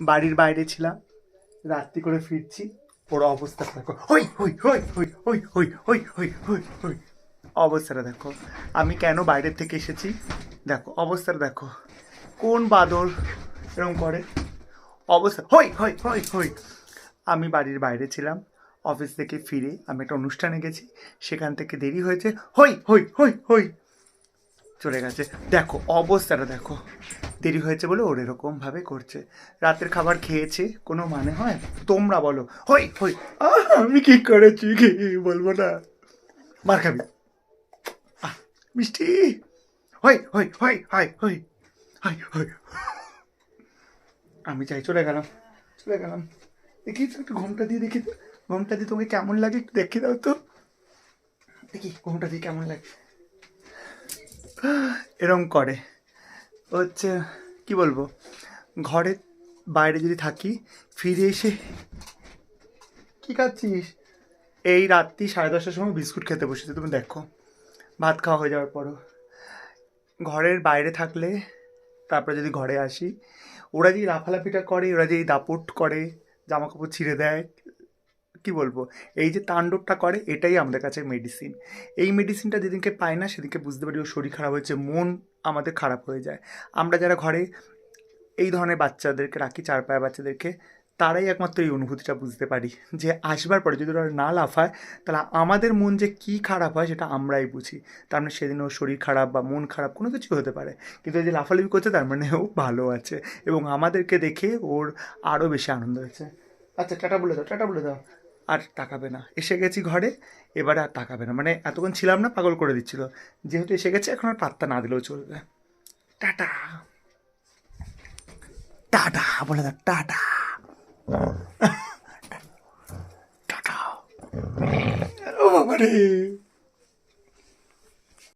বাড়ির বাইরে ছিলাম রাত্রি করে ফিরছি ওর অবস্থাটা দেখো হই হই হই হই হই হই হই হই হই হই অবস্থাটা দেখো আমি কেন বাইরের থেকে এসেছি দেখো অবস্থাটা দেখো কোন বাদর এরকম করে অবস্থা হই হই হই হই আমি বাড়ির বাইরে ছিলাম অফিস থেকে ফিরে আমি একটা অনুষ্ঠানে গেছি সেখান থেকে দেরি হয়েছে হই হই হই হই চলে গেছে। দেখো, অবস্থাটা দেখো। দেরি হয়েছে বলে ওর এরকম ভাবে করছে। রাতের খাবার খেয়েছে, কোনো মানে হয়? তোমরা বলো। হই হই। আমি কি করেছি কি বলব না? মার খাবি। মিষ্টি। হই হই হই, হাই হই হাই, হই। আমি চাই চলে গেলাম চলে গেলাম। দেখি একটু ঘুমটা দিয়ে দেখি তো। ঘুমটা দিয়ে তোমাকে কেমন লাগে একটু দেখে দাও তো। দেখি, ঘুমটা দিয়ে কেমন লাগে। এরম করে। হচ্ছে, কি বলব? ঘরে বাইরে যদি থাকি, ফিরে এসে কি খাচ্ছিস? এই রাত্রি সাড়ে দশটার সময় বিস্কুট খেতে বসেছে, তুমি দেখো। ভাত খাওয়া হয়ে যাওয়ার পরও। ঘরের বাইরে থাকলে, তারপরে যদি ঘরে আসি, ওরা যেই লাফালাফিটা করে, ওরা যেই দাপট করে জামা কাপড় ছিঁড়ে দেয় কি বলব? এই যে তাণ্ডবটা করে, এটাই আমাদের কাছে মেডিসিন এই মেডিসিনটা যেদিনকে পাই না, সেদিনকে বুঝতে পারি ওর শরীর খারাপ হয়েছে, মন আমাদের খারাপ হয়ে যায়। আমরা যারা ঘরে এই ধরনের বাচ্চাদেরকে রাখি চার পায়ে বাচ্চাদেরকে, তারাই একমাত্র এই অনুভূতিটা বুঝতে পারি যে আসবার পরে যদি ওরা না লাফায়, তাহলে আমাদের মন যে কী খারাপ হয় সেটা আমরাই বুঝি। তার মানে সেদিন ওর শরীর খারাপ বা মন খারাপ কোনো কিছু হতে পারে। কিন্তু যে লাফালাফি করছে, তার মানে ও ভালো আছে এবং আমাদেরকে দেখে ওর আরও বেশি আনন্দ হয়েছে। আচ্ছা টাটা বলে দাও, টাটা বলে দাও। আর তাকাবে না। এসে গেছি ঘরে, এবারে আর তাকাবে না। মানে এতক্ষণ ছিলাম না, পাগল করে দিচ্ছিল। যেহেতু এসে গেছে, এখন আর পাত্তা না দিলেও চলবে। টাটা। টাটা, বলে দাও, টাটা। টাটা। ও বাবা রে